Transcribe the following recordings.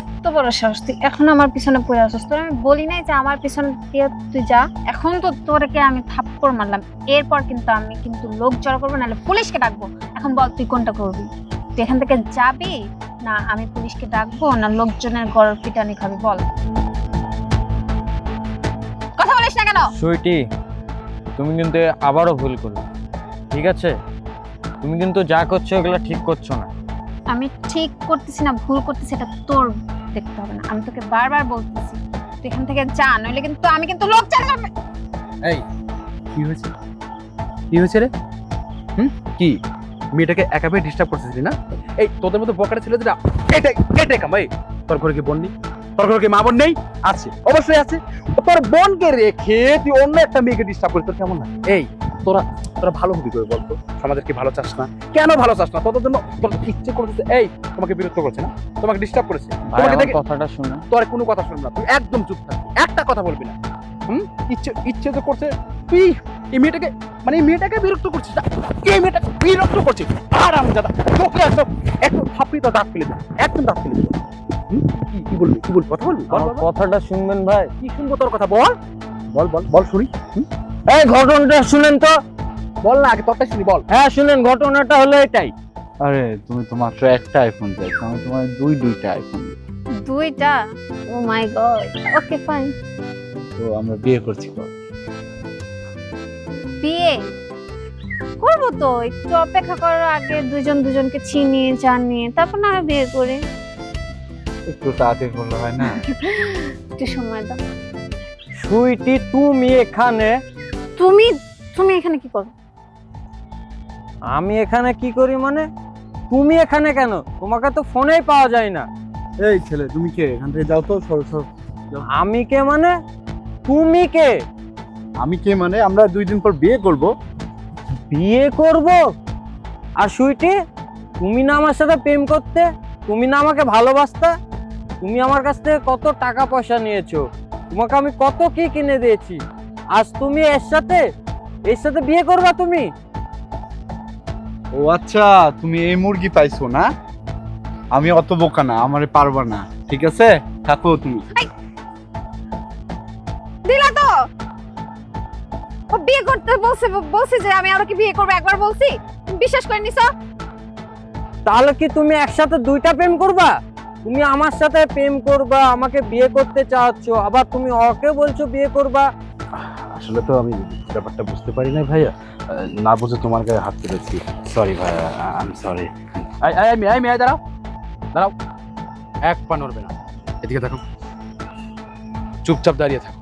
এত বড় সাহস, তুই এখন আমার পিছনে পড়ে আসছিস তোর আমি বলি নাই যে আমার পিছনে দিয়ে তুই যা। এখন তো তোরকে আমি থাপ্পড় মারলাম। এরপর কিন্তু আমি কিন্তু লোক জড়ো করব, নাহলে পুলিশকে ডাকবো। এখন বল, তুই কোনটা করবি? তুই এখান থেকে যাবি? না, আমি পুলিশকে ডাকবো, না লোকজনের গড় পিটানি খাবি? বল। কথা বলিস না কেন? সুইটি, তুমি কিন্তু আবারও ভুল করলে। ঠিক আছে? তুমি কিন্তু যা করছ, এগুলো ঠিক করছ না। আমি ঠিক করতেছি না, ভুল করতেছি, এটা তোর দেখতে হবে না। আমি তোকে বারবার বলতেছি, তুই এখান থেকে যা, নইলে কিন্তু আমি কিন্তু লোক চালাবো এই, কি হয়েছে? কি হয়েছে রে? হুম? কি? মেয়েটাকে একাভাবে ডিস্টার্ব করতেছিলি না? এই, তোদের মতো বকাটা ছিল যেটা এটাই এটাই কাম এই। তোর ঘরে কি বোন নেই? তোর ঘরে কি মা বোন নেই? আছে, অবশ্যই আছে। তোর বোনকে রেখে তুই অন্য একটা মেয়েকে ডিস্টার্ব করিস, তোর কেমন লাগে? এই তোরা তোরা ভালো হবি করে বলতো সমাজের কি ভালো চাস না? কেন ভালো চাস না? তোদের জন্য তোর ইচ্ছে করতেছে এই তোমাকে বিরক্ত করছে না? তোমাকে ডিস্টার্ব করেছে? তোমাকে দেখে কথাটা শুনে তোর কোনো কথা শুনব না তুই একদম চুপ থাকবি একটা কথা বলবি না। হুম? ইচ্ছে ইচ্ছে তো করছে তুই এই মেয়েটাকে মানে এই মেয়েটাকে বিরক্ত করছিস এই মেয়েটাকে বিরক্ত করছিস আরাম দাদা তোকে একদম একদম থাপড়ি তো দাঁত ফেলে দে একদম দাঁত ফেলে দে কি কি বলবি কি বলবি কথা বলবি। কথাটা শুনবেন ভাই। কি শুনব তোর কথা? বল। বল বল। বল শুনি। হুম? এই ঘটনাটা শুনেন তো। বল না আগে তোরটাই শুনি বল। হ্যাঁ শুনেন ঘটনাটা হলো এটাই। আরে তুমি তো মাত্র একটা আইফোন চাইছো আমি তোমার দুই দুইটা আইফোন দুইটা? ও মাই গড ওকে ফাইন তো আমরা বিয়ে করছি? বিয়ে? করব তো একটু অপেক্ষা করার আগে দুজন দুজনকে চিনিয়ে জানিয়ে তারপর না বিয়ে করে। একটু তাড়াতাড়ি করলে হয় না? একটু সময় দাও। সুইটি তুমি এখানে তুমি তুমি এখানে কি করো? আমি এখানে কি করি মানে? তুমি এখানে কেন? তোমাকে তো ফোনেই পাওয়া যায় না। এই ছেলে তুমি কে? এখান থেকে যাও তো সর সর। আমি কে মানে? তুমি কে? আমি কে মানে? আমরা দুই দিন পর বিয়ে করব। বিয়ে করব? আর সুইটি তুমি না আমার সাথে প্রেম করতে তুমি না আমাকে ভালোবাসতে তুমি আমার কাছ থেকে কত টাকা পয়সা নিয়েছো? তোমাকে আমি কত কি কিনে দিয়েছি? আজ তুমি এর সাথে এর সাথে বিয়ে করবা তুমি? ও আচ্ছা তুমি এই মুরগি পাইছো না? আমি অত বোকা না আমারে পারবা না ঠিক আছে? থাকো তুমি। দিলা তো! ও বিয়ে করতে বলছে বলছে যে আমি আরও কি বিয়ে করব একবার বলছি? তুমি বিশ্বাস করে নিছো? তাহলে কি তুমি একসাথে দুইটা প্রেম করবা? তুমি আমার সাথে প্রেম করবা আমাকে বিয়ে করতে চাচ্ছ আবার তুমি ওকে বলছো বিয়ে করবা? আসলে তো আমি ব্যাপারটা বুঝতে পারি না ভাইয়া। না বুঝে তোমার গায়ে হাত তুলেছি। সরি ভাইয়া আই এম সরি আমি আমি দাঁড়াও। দাঁড়াও। এক পা নড়বে না। এদিকে দেখো। চুপচাপ দাঁড়িয়ে থাকো।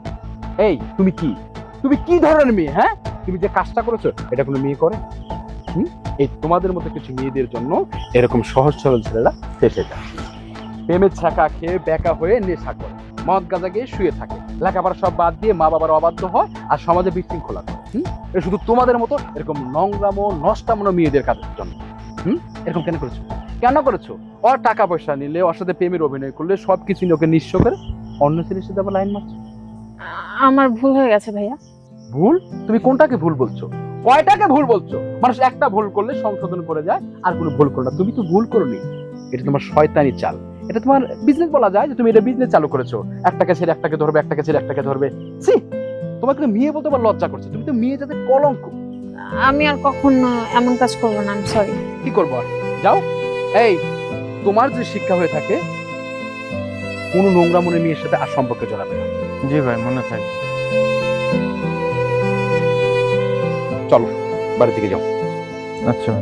এই, তুমি কি? তুমি কি ধরনের মেয়ে হ্যাঁ? তুমি যে কাজটা করেছ, এটা কোনো মেয়ে করে? হুম? এই তোমাদের মতো কিছু মেয়েদের জন্য এরকম সহজ সরল ছেলেরা ফেসে যায়। প্রেমের ছাকা খেয়ে বেকা হয়ে নেশা করে। মদ গাঁজা গিয়ে শুয়ে থাকে। লেখাপড়া সব বাদ দিয়ে মা বাবার অবাধ্য হয় আর সমাজে বিশৃঙ্খলা করে। হুম? এটা শুধু তোমাদের মতো এরকম নোংরামো নষ্টামনো মেয়েদের কাজের জন্য। হুম? এরকম কেন করেছ? কেন করেছ? ওর টাকা পয়সা নিলে ওর সাথে প্রেমের অভিনয় করলে সব কিছু নিয়ে ওকে নিঃস্ব করে অন্য ছেলের সাথে আবার লাইন মারছো? আমার ভুল হয়ে গেছে ভাইয়া। ভুল? তুমি কোনটাকে ভুল বলছো? কয়টাকে ভুল বলছো? মানুষ একটা ভুল করলে সংশোধন করে যায় আর কোনো ভুল করো না। তুমি তো ভুল করোনি। এটা তোমার শয়তানি চাল। এটা তোমার বিজনেস বলা যায় যে তুমি এটা বিজনেস চালু করেছ। একটাকে ছেড়ে একটাকে ধরবে একটাকে ছেড়ে একটাকে ধরবে। সি তোমাকে মেয়ে বলতে আবার লজ্জা করছে। তুমি তো মেয়ে যাতে কলঙ্ক। আমি আর কখনো এমন কাজ করব না আমি সরি কি করব আর? যাও। এই তোমার যে শিক্ষা হয়ে থাকে কোনো নোংরা মনে মেয়ের সাথে আর সম্পর্কে জড়াবে না। জি ভাই মনে থাকে। চলো বাড়ি থেকে যাও। আচ্ছা।